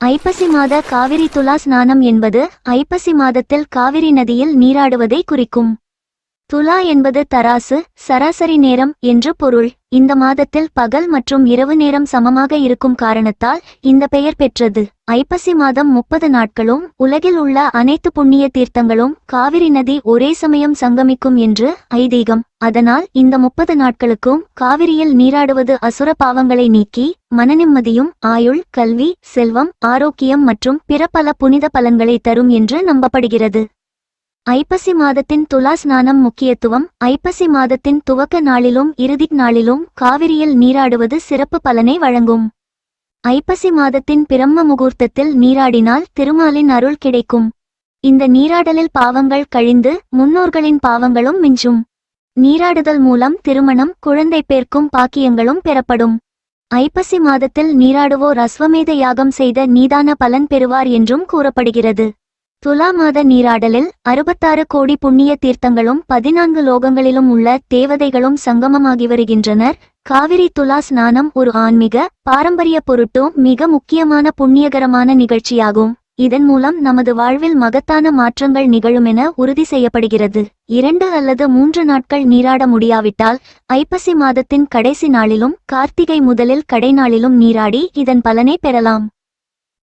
ஐப்பசி மாத காவிரி துலா ஸ்நானம் என்பது ஐப்பசி மாதத்தில் காவிரி நதியில் நீராடுவதை குறிக்கும். துலா என்பது தராசு சராசரி நேரம் என்று பொருள். இந்த மாதத்தில் பகல் மற்றும் இரவு நேரம் சமமாக இருக்கும் காரணத்தால் இந்த பெயர் பெற்றது. ஐப்பசி மாதம் முப்பது நாட்களும் உலகில் உள்ள அனைத்து புண்ணிய தீர்த்தங்களும் காவிரி நதி ஒரே சமயம் சங்கமிக்கும் என்று ஐதீகம். அதனால் இந்த முப்பது நாட்களுக்கும் காவிரியில் நீராடுவது அசுர பாவங்களை நீக்கி மனநிம்மதியும் ஆயுள் கல்வி செல்வம் ஆரோக்கியம் மற்றும் பிற பல புனித பலன்களை தரும் என்று நம்பப்படுகிறது. ஐப்பசி மாதத்தின் துலா ஸ்நானம் முக்கியத்துவம் ஐப்பசி மாதத்தின் துவக்க நாளிலும் இறுதி நாளிலும் காவிரியில் நீராடுவது சிறப்பு பலனை வழங்கும். ஐப்பசி மாதத்தின் பிரம்ம முகூர்த்தத்தில் நீராடினால் திருமாலின் அருள் கிடைக்கும். இந்த நீராடலில் பாவங்கள் கழிந்து முன்னோர்களின் பாவங்களும் மிஞ்சும். நீராடுதல் மூலம் திருமணம் குழந்தை பேர்க்கும் பாக்கியங்களும் பெறப்படும். ஐப்பசி மாதத்தில் நீராடுவோர் அஸ்வமேத யாகம் செய்த நீதான பலன் பெறுவார் என்றும் கூறப்படுகிறது. துலா மாத நீராடலில் அறுபத்தாறு கோடி புண்ணிய தீர்த்தங்களும் பதினான்கு லோகங்களிலும் உள்ள தேவதைகளும் சங்கமமாகி வருகின்றனர். காவிரி துலா ஸ்நானம் ஒரு ஆன்மீக பாரம்பரிய பொருட்டும் மிக முக்கியமான புண்ணியகரமான நிகழ்ச்சியாகும். இதன் மூலம் நமது வாழ்வில் மகத்தான மாற்றங்கள் நிகழும் என உறுதி செய்யப்படுகிறது. இரண்டு அல்லது மூன்று நாட்கள் நீராட முடியாவிட்டால் ஐப்பசி மாதத்தின் கடைசி நாளிலும் கார்த்திகை முதலில் கடைநாளிலும் நீராடி இதன் பலனை பெறலாம்.